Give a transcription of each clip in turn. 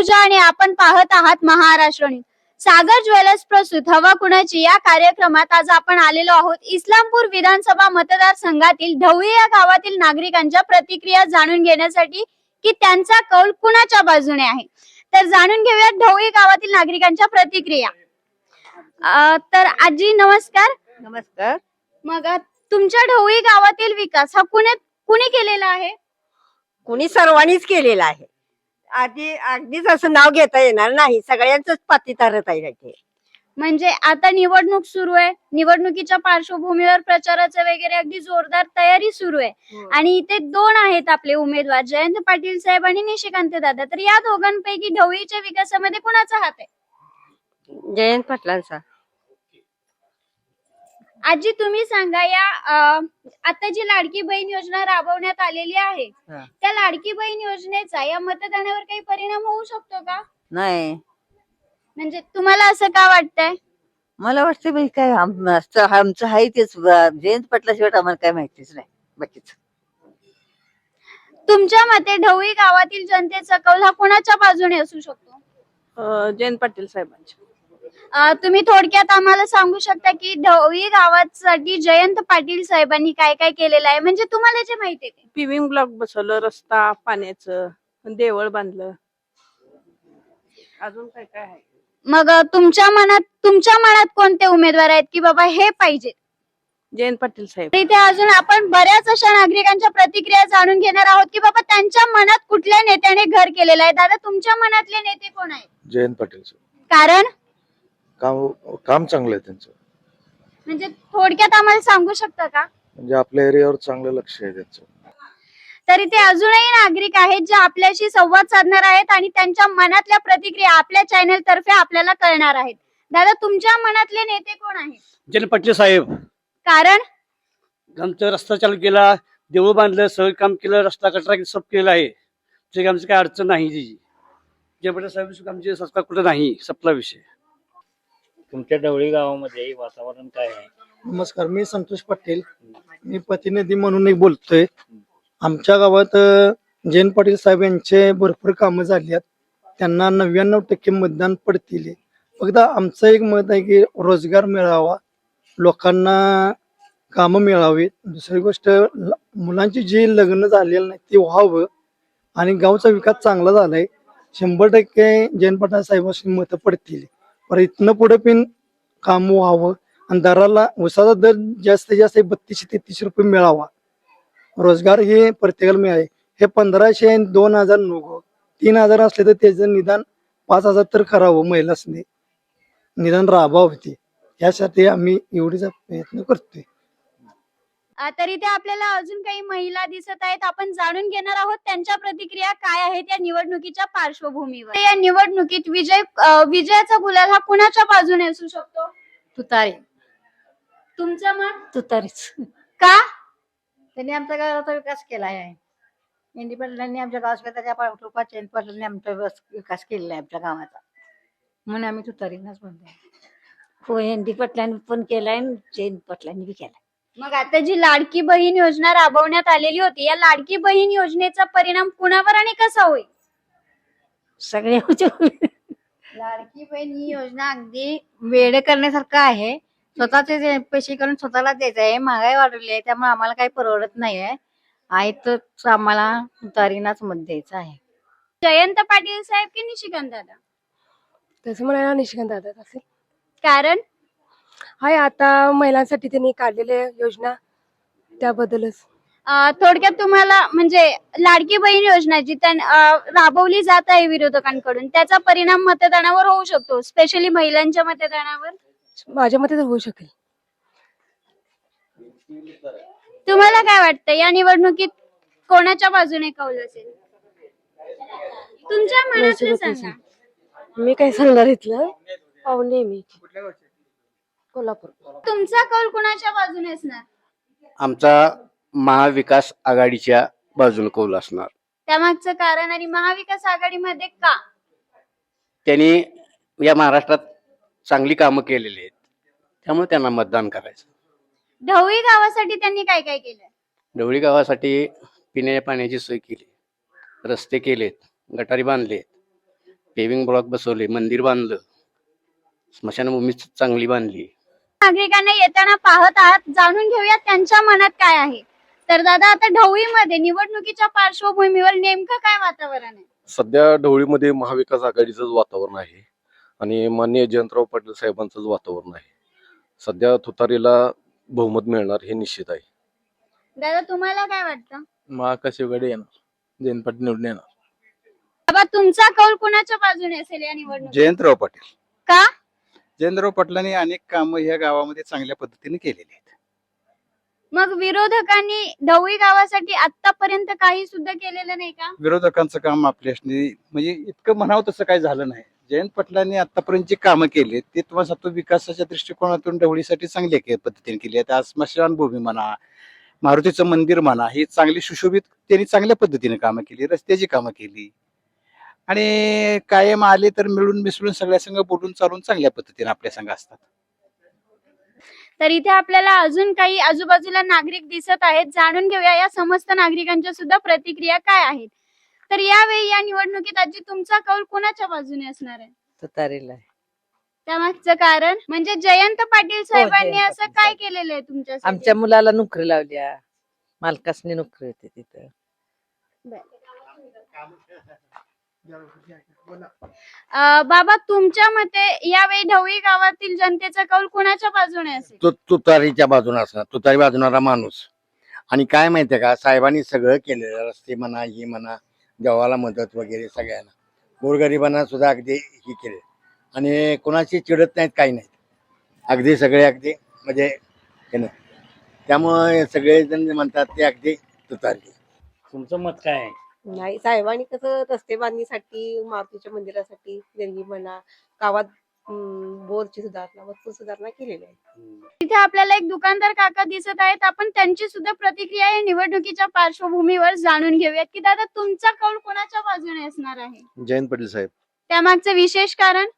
पूजा आणि आपण पाहत आहात महाराष्ट्र. सागर ज्वेलर्स प्रस्तुत हवा कुणाची या कार्यक्रमात आज आपण आलेलो आहोत. इस्लामपूर विधानसभा मतदारसंघातील ढवळी या गावातील नागरिकांच्या प्रतिक्रिया जाणून घेण्यासाठी की त्यांचा कौल कुणाच्या बाजूने आहे? तर जाणून घेऊया ढवळी गावातील नागरिकांच्या प्रतिक्रिया. अं, तर आजी नमस्कार. नमस्कार. मग अं, तुमच्या ढवळी गावातील विकास हा कुणी कुणी केलेला आहे? कुणी सर्वांनीच केलेला आहे. आधी अगदीच असं नाव घेता येणार नाही. सगळ्यांच पातीतारत आहे इथे म्हणजे आता निवडणूक सुरू आहे. निवडणुकीच्या पार्श्वभूमीवर प्रचाराचं वगैरे अगदी जोरदार तयारी सुरू आहे. आणि इथे दोन आहेत आपले उमेदवार जयंत पाटील साहेब आणि निशिकांत दादा. तर या दोघांपैकी ढवळीच्या विकासामध्ये कुणाचा हात आहे? जयंत पाटलांचा. आजी तुम्ही सांगा या अं, आता जी लाडकी बहीण योजना राबवण्यात आलेली आहे हा. त्या लाडकी बहीण योजनेचा या मतदानावर काही परिणाम होऊ शकतो का? नाही. म्हणजे तुम्हाला असं का वाटतंय? मला वाटतं बाई काय आम- आमचं आहे तेच ब- जयंत पाटलाशिवाय आम्हाला काय माहितीच नाही बाकीच. तुमच्या मते ढवळी गावातील जनतेचा कौल हा कुणाच्या बाजूने असू शकतो? अ, जयंत पाटील साहेबांचे अं, तुम्ही थोडक्यात आम्हाला सांगू शकता की ढवळी गावासाठी जयंत पाटील साहेबांनी काय काय केलेलं आहे? म्हणजे तुम्हाला जे माहिती आहे ते. पिविंग ब्लॉक बसवलं रस्ता पाण्याचं देवळ बांधलं. अजून काय काय आहे? मग अं, तुमच्या मनात तुमच्या मनात कोणते उमेदवार आहेत की बाबा हे पाहिजे जयंत पाटील साहेब. इथे अजून आपण बऱ्याच अशा नागरिकांच्या प्रतिक्रिया जाणून घेणार आहोत की बाबा त्यांच्या मनात कुठल्या नेत्याने घर केलेलं आहे? दादा तुमच्या मनातले नेते कोण आहेत? जयंत पाटीलचं कारण? काम काम चांगलं आहे त्यांचं. म्हणजे थोडक्यात आम्हाला सांगू शकता का? म्हणजे आपल्या एरियावर चांगलं लक्ष आहे त्यांचं. तर इथे अजूनही नागरिक आहेत जे आपल्याशी संवाद साधणार आहेत आणि त्यांच्या मनातल्या प्रतिक्रिया आपल्या चॅनल तर्फे आपल्याला कळणार आहेत. दादा तुमच्या मनातले नेते कोण आहेत? जयंत पाटील साहेब. कारण? आमचा रस्ता चालू केला देऊळ बांधलं सगळं काम केलं रस्ता कचरा सब केलं आहे. ते आमची काय अडचण नाही त्याची जयंत पाटील साहेब आमचे संस्कार कुठं नाही सपला विषय. तुमच्या ढवळी गावामध्ये वातावरण काय आहे? नमस्कार मी संतोष पाटील. मी प्रतिनिधी म्हणून एक बोलतोय. आमच्या गावात जयंत पाटील साहेब यांचे भरपूर कामं झाली आहेत. त्यांना नव्याण्णव टक्के मतदान पडतील. फक्त आमचं एक मत आहे की रोजगार मिळावा लोकांना कामं मिळावीत. दुसरी गोष्ट मुलांची जी लग्न झालेलं नाही ते व्हावं आणि गावचा विकास चांगला झालाय. शंभर टक्के जयंत पाटील साहेबांची मतं पडतील. पर इथनं पुढे पण काम व्हावं आणि दराला उसाचा दर जास्तीत जास्त बत्तीसशे तेहतीसशे रुपये मिळावा. रोजगार हे प्रत्येकाला मिळावे. हे पंधराशे आणि दोन हजार नको. तीन हजार असले तर त्याचं निदान पाच हजार तर करावं महिलासने. निदान राबावं ते. यासाठी आम्ही एवढीचा प्रयत्न करतोय. तर इथे आपल्याला अजून काही महिला दिसत आहेत. आपण जाणून घेणार आहोत त्यांच्या प्रतिक्रिया काय आहेत या निवडणुकीच्या पार्श्वभूमीवर. या निवडणुकीत विजय विजयाचा गुलाल हा कुणाच्या बाजूने असू शकतो? तुतारी. तुमचं मत? तुतारीच. का? त्यांनी आमच्या गावाचा विकास केला आहे. पाटलांनी आमच्या गावात त्याच्या पाठोपाठ चैन पाटलांनी आमचा विकास- विकास केलेला आहे आमच्या गावाचा. म्हणून आम्ही तुतारीलाच म्हणतो हो एनडी पाटलांनी पण केलाय आणि पाटलांनी बी केलाय. मग आता जी लाडकी बहीण योजना राबवण्यात आलेली होती या लाडकी बहीण योजनेचा परिणाम कुणावर आणि कसा होईल? सगळे लाडकी बहीण ही योजना अगदी वेळ करण्यासारखं आहे. स्वतःचे जे पैसे करून स्वतःला द्यायचं आहे महागाई वाढवली आहे त्यामुळे आम्हाला काही परवडत नाही आहे आहे तर आम्हाला तुतारीनाच मत द्यायचं आहे. जयंत पाटील साहेब की निशिकांत दादा? तसं म्हणायला निशिकांत दादा असेल कारण हाय आता महिलांसाठी त्यांनी काढलेल्या योजना त्याबद्दलच. अ, थोडक्यात तुम्हाला म्हणजे लाडकी बहीण योजना जी त्यां- अ, राबवली जात आहे विरोधकांकडून त्याचा परिणाम मतदानावर होऊ शकतो स्पेशली महिलांच्या मतदानावर? माझ्या मते तर होऊ शकेल. तुम्हाला काय वाटतं या निवडणुकीत कोणाच्या बाजूने कौल असेल? तुमच्या मनातलं सांगा. मी काय सांगणार इथलं. पाहुणे मी. कोल्हापूर. तुमचा कौल कुणाच्या बाजूने असणार? आमचा महाविकास आघाडीच्या बाजूने कौल असणार. त्यामागचं कारण आणि महाविकास आघाडीमध्ये का? त्यांनी या महाराष्ट्रात चांगली कामं केलेली आहेत. त्यामुळे त्यांना मतदान करायचं. ढवळी गावासाठी त्यांनी काय काय केलं? ढवळी गावासाठी पिण्याच्या पाण्याची सोय केली. रस्ते केलेत गटारी बांधलेत पेविंग ब्लॉक बसवले मंदिर बांधलं स्मशानभूमी चांगली बांधली. नागरिकांना येताना पाहत आहात जाणून घेऊया त्यांच्या मनात काय आहे. तर दादा आता ढवळीमध्ये निवडणुकीच्या पार्श्वभूमीवर नेमकं काय वातावरण आहे? सध्या ढवळीमध्ये महाविकास आघाडीचंच वातावरण आहे आणि माननीय जयंतराव पाटील साहेबांचंच वातावरण आहे. सध्या तुतारीला बहुमत मिळणार हे निश्चित आहे. दादा तुम्हाला काय वाटतं? महाकाश आघाडी येणार. जयंत पाटील निवडून येणार. बाबा तुमचा कौल कुणाच्या बाजूने असेल या निवडणुकीत? जयंतराव पाटील. का? जयंतराव पाटलांनी अनेक कामं ह्या गावामध्ये चांगल्या पद्धतीने केलेली आहेत. मग विरोधकांनी ढवळी गावासाठी आतापर्यंत काही सुद्धा केलेलं नाही का? विरोधकांचं काम आपल्याशी म्हणजे इतकं म्हणावं तसं काही झालं नाही. जयंत पाटलांनी आतापर्यंत जे कामं केली ते तुम्हाला सांगतो विकासाच्या दृष्टिकोनातून ढवळीसाठी चांगल्या के- पद्धतीने केली आहेत. आज स्मशानभूमी म्हणा मारुतीचं मंदिर म्हणा ही चांगली सुशोभित त्यांनी चांगल्या पद्धतीने कामं केली रस्त्याची कामं केली. आणि कायम आले तर मिळून मिसळून सगळ्या संघ बोलून चालून चांगल्या पद्धतीने आपल्या संघ असतात. तर इथे आपल्याला अजून काही आजूबाजूला नागरिक दिसत आहेत. जाणून घेऊया या समस्त नागरिकांच्या सुद्धा प्रतिक्रिया काय आहेत. तर यावेळी या निवडणुकीत आजी तुमचा कौल कोणाच्या बाजूने असणार आहे? तुतारीला आहे. त्यामागचं कारण म्हणजे जयंत पाटील साहेबांनी जयंत असं पाटील काय साहेब. केलेलं आहे तुमच्या आमच्या मुलाला नोकरी लावल्या. मालकासनी नोकरी होती तिथं. बाबा तुमच्या मते यावेळी ढवळी गावातील जनतेचा कौल कोणाच्या बाजूने असेल? तो तुतारीच्या बाजूने असणार. तुतारी बाजूनारा माणूस. आणि काय माहितीये का साहेबांनी सगळं केलेलं रस्ते म्हणा ही म्हणा देवाला मदत वगैरे सगळ्यांना. गोरगरिबांना सुद्धा अगदी ही केले आणि कोणाशी चिडत नाहीत काही नाहीत. अगदी सगळे अगदी म्हणजे हे ना त्यामुळे सगळेजण म्हणतात ते अगदी तुतारी. तुमचं मत काय आहे? नाही साहेबांनी कसं रस्ते बांधणीसाठी मारुतीच्या मंदिरासाठी देणगी म्हणा गावात अं, बोरची सुधारणा भरपूर सुधारणा केलेली आहे इथे आपल्याला एक दुकानदार काका दिसत आहेत. आपण त्यांची सुद्धा प्रतिक्रिया या निवडणुकीच्या पार्श्वभूमीवर जाणून घेऊयात की दादा तुमचा कौल कोणाच्या बाजूने असणार आहे? जयंत पाटील साहेब. त्यामागचं विशेष कारण?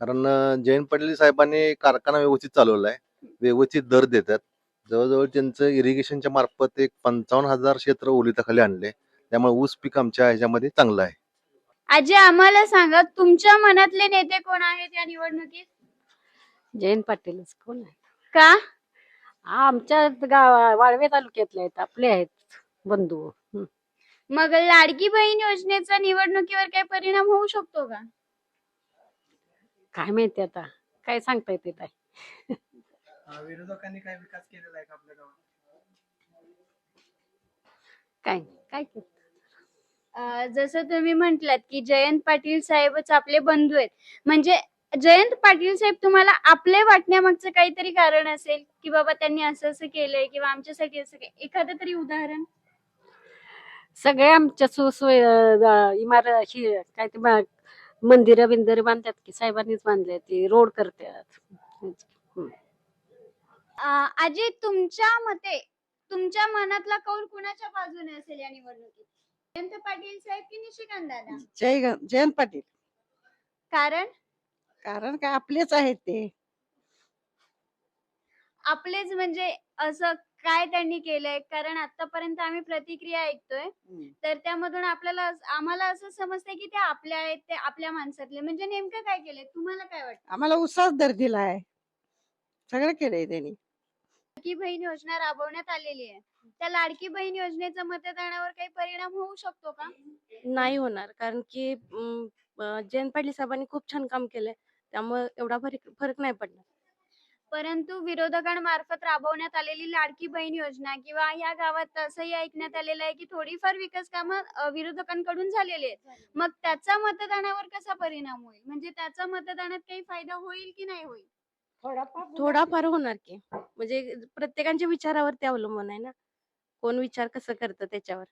कारण अं, जयंत पाटील साहेबांनी कारखाना व्यवस्थित चालवलाय. व्यवस्थित दर देतात. जवळजवळ त्यांचं इरिगेशनच्या मार्फत एक पंचावन्न हजार क्षेत्र ओलिताखाली आणले. त्यामुळे ऊस पीक आमच्या ह्याच्यामध्ये चांगलं आहे. आजी आम्हाला सांगा तुमच्या मनातले नेते कोण आहेत या निवडणुकीत? जयंत पाटीलच. कोण आहे? का? आमच्या गावा वाळवे तालुक्यातले आहेत आपले आहेत बंधू. मग लाडकी बहीण योजनेचा निवडणुकीवर काही परिणाम होऊ शकतो का? काय माहिती आता? काय सांगता येते काय विरोधकांनी काय विकास केलेला आहे का आपल्या गावात? काय काय केलं? अं, जसं तुम्ही म्हंटलात की जयंत पाटील साहेबच आपले बंधू आहेत. म्हणजे जयंत पाटील साहेब तुम्हाला आपले वाटण्यामागचं काहीतरी कारण असेल? की बाबा त्यांनी असं असं केलंय किंवा आमच्यासाठी असं काय एखादं तरी उदाहरण? सगळे आमच्या सुसोय इमारत काय ते मंदिर बिंदिर बांधतात की साहेबांनीच बांधले ते रोड करतात. आजी तुमच्या मते तुमच्या मनातला कौल कुणाच्या बाजूने असेल या निवडणुकीत? जयंत पाटील साहेब की निशिकांत दादा? जय जयंत पाटील. कारण? कारण काय आपलेच आहेत ते. आपलेच म्हणजे असं काय त्यांनी केलंय? कारण आतापर्यंत आम्ही प्रतिक्रिया ऐकतोय. तर त्यामधून आपल्याला अस- आम्हाला असं समजतंय की ते आपल्या आहेत ते आपल्या माणसातले. म्हणजे नेमकं काय केलंय? तुम्हाला काय वाटतं? आम्हाला उसाच दर दिलाय. सगळं केलंय त्यांनी. लाडकी बहीण योजना राबवण्यात आलेली आहे. त्या लाडकी बहीण योजनेचा मतदानावर काही परिणाम होऊ शकतो का? नाही होणार कारण की अं, अं, जयंत पाटील साहेबांनी खूप छान काम केलंय त्यामुळे एवढा फरक फरक नाही पडणार. परंतु विरोधकांमार्फत राबवण्यात आलेली लाडकी बहीण योजना किंवा या गावात असंही ऐकण्यात आलेलं आहे की थोडीफार विकास कामं अ, विरोधकांकडून झालेली आहेत. मग त्याचा मतदानावर कसा परिणाम होईल? म्हणजे त्याचा मतदानात काही फायदा होईल की नाही होईल? थोडाफार होणार की. म्हणजे प्रत्येकाच्या विचारावरती अवलंबून आहे ना. कोण विचार कसं करतं त्याच्यावर?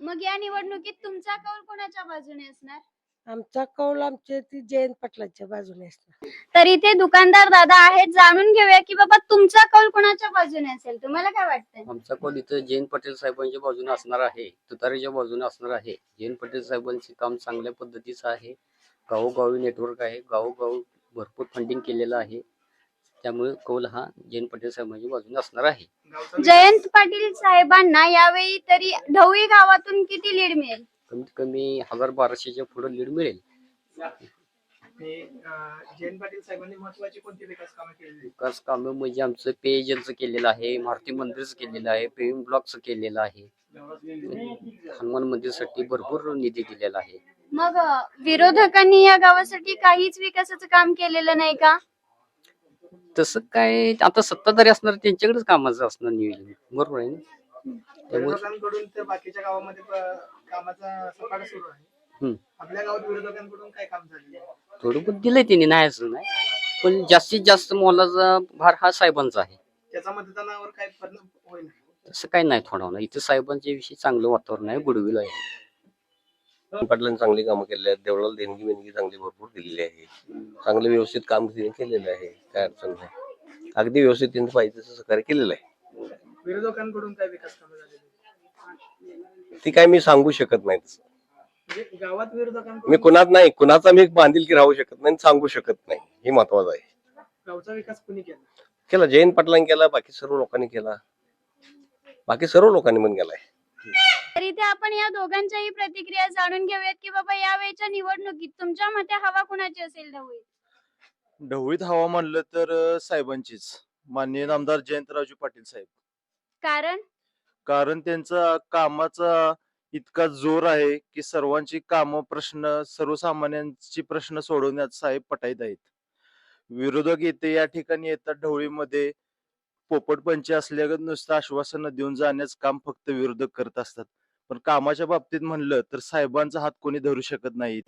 मग या निवडणुकीत तुमचा कौल कोणाच्या बाजूने असणार? आमचा कौल आमच्या जयंत पाटलाच्या बाजूने असणार. तर इथे दुकानदार दादा आहेत जाणून घेऊया की बाबा तुमचा कौल कोणाच्या बाजूने असेल? तुम्हाला काय वाटतंय? आमचा कौल इथं जयंत पाटील साहेबांच्या बाजूने असणार आहे तुतारीच्या बाजूने असणार आहे. जयंत पाटील साहेबांचे काम चांगल्या पद्धतीचं आहे. गावोगावी नेटवर्क आहे गावोगावी भरपूर फंडिंग केलेलं आहे. त्यामुळे कौल हा जयंत पाटील साहेबांच्या बाजूने असणार आहे. जयंत पाटील साहेबांना यावेळी तरी ढवळी गावातून किती लीड मिळेल? कमीत कमी हजार बाराशेच्या पुढे लीड मिळेल. आणि, अं, जयंत पाटील साहेबांनी महत्वाची कोणती विकास कामं केलेली? विकास कामं म्हणजे आमचं पेयजलचं केलेलं आहे मारुती मंदिरचं केलेलं आहे पेविंग ब्लॉकचं केलेलं आहे. हनुमान मंदिरसाठी भरपूर निधी दिलेला आहे. मग अ, विरोधकांनी या गावासाठी काहीच विकासाचं काम केलेलं नाही का? तसं काय आता सत्ताधारी असणार त्यांच्याकडेच कामाचं असणार नियोजन. बरोबर आहे ना? त्यामुळे विरोधकांकडून तर बाकीच्या गावामध्ये प- कामाचा सपाटा सुरू आहे. हम्म. आपल्या गावात विरोधकांकडून काय काम झालेलं आहे? थोडं बहुत दिलंय त्यांनी नाही असं नाही. पण जास्तीत जास्त मोलाचा भार हा साहेबांचा आहे. त्याचा मतदानावर काय परिणाम होईल? तसं काही नाही थोडा होणार इथं साहेबांच्या विषयी चांगलं वातावरण आहे गुडविल आहे. पाटलांनी चांगली कामं केलेली आहेत. देवळाला देणगी बिणगी चांगली भरपूर दिलेली आहे. चांगलं व्यवस्थित काम तिने केलेलं आहे. काय अडचण नाही. अगदी व्यवस्थित त्यांनी पाहिजे तसं सहकार्य केलेलं आहे. विरोधकांकडून काय विकास कामं झालेली आहेत? ती काय मी सांगू शकत नाही तसं. म्हणजे गावात विरोधकांकडून मी कुणात नाही. कुणाचा मी बांधिलकी राहू शकत नाही सांगू शकत नाही. हे महत्वाचं आहे. गावचा विकास कुणी केला? केला. जयंत पाटलांनी केला बाकी सर्व लोकांनी केला. बाकी सर्व लोकांनी पण केलाय तर इथे आपण या दोघांच्याही प्रतिक्रिया जाणून घेऊयात की बाबा यावेळच्या निवडणुकीत तुमच्या मते हवा कुणाची असेल ढवळीत ढवळीत हवा म्हणलं तर अं, साहेबांचीच. माननीय आमदार जयंतरावजी पाटील साहेब. कारण? कारण त्यांचा कामाचा इतका जोर आहे की सर्वांची कामं प्रश्न सर्वसामान्यांची प्रश्न सोडवण्यात साहेब पटाईत आहेत. विरोधक येते या ठिकाणी येतात ढवळीमध्ये. पोपटपंची असल्यागत नुसतं आश्वासन देऊन जाण्याचं काम फक्त विरोधक करत असतात. पण कामाच्या बाबतीत म्हणलं तर साहेबांचा हात कोणी धरू शकत नाही